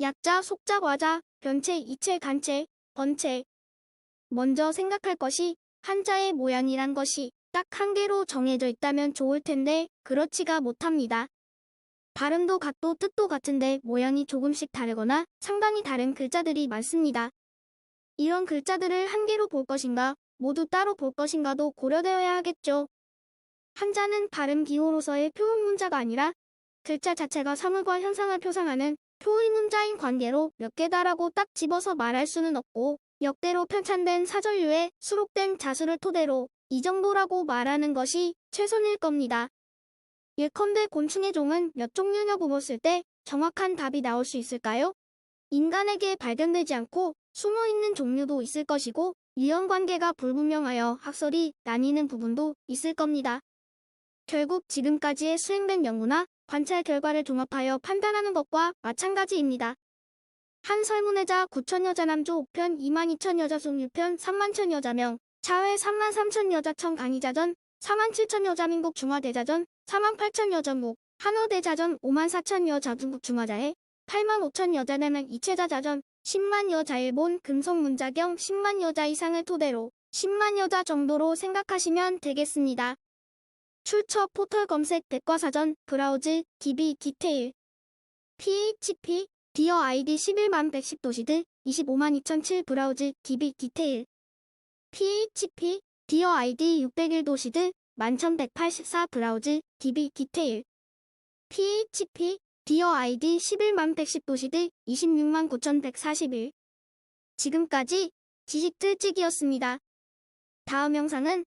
약자, 속자, 과자, 변체, 이체, 간체, 번체. 먼저 생각할 것이 한자의 모양이란 것이 딱 한 개로 정해져 있다면 좋을 텐데 그렇지가 못합니다. 발음도 같고 뜻도 같은데 모양이 조금씩 다르거나 상당히 다른 글자들이 많습니다. 이런 글자들을 한 개로 볼 것인가 모두 따로 볼 것인가도 고려되어야 하겠죠. 한자는 발음 기호로서의 표현 문자가 아니라 글자 자체가 사물과 현상을 표상하는 표의 문자인 관계로 몇 개다라고 딱 집어서 말할 수는 없고 역대로 편찬된 사전류에 수록된 자수를 토대로 이 정도라고 말하는 것이 최선일 겁니다. 예컨대 곤충의 종은 몇 종류냐고 묻을 때 정확한 답이 나올 수 있을까요? 인간에게 발견되지 않고 숨어있는 종류도 있을 것이고 유형관계가 불분명하여 학설이 나뉘는 부분도 있을 겁니다. 결국 지금까지의 수행된 연구나 관찰 결과를 종합하여 판단하는 것과 마찬가지입니다. 한 설문회자 9천 여 자 남조 5편 2만 2천 여자 중 6편 3만 천 여자명 차회 3만 3천 여자청 강의자전 4만 7천 여자민국 중화대자전 4만 8천 여전국 한화대자전 5만 4천 여자중국 중화자회 8만 5천 여자내면 이체자자전 10만 여자일본 금속문자경 10만 여자 이상을 토대로 10만 여자 정도로 생각하시면 되겠습니다. 출처 포털 검색 백과사전 브라우즈 DB 디테일 PHP 디어 아이디 11만 110 도시드 25만 2007 브라우즈 DB 디테일 PHP 디어 아이디 601 도시드 1184 브라우즈 DB 디테일 PHP 디어 아이디 11만 110 도시드 26만 9141 지금까지 지식틀찍이었습니다. 다음 영상은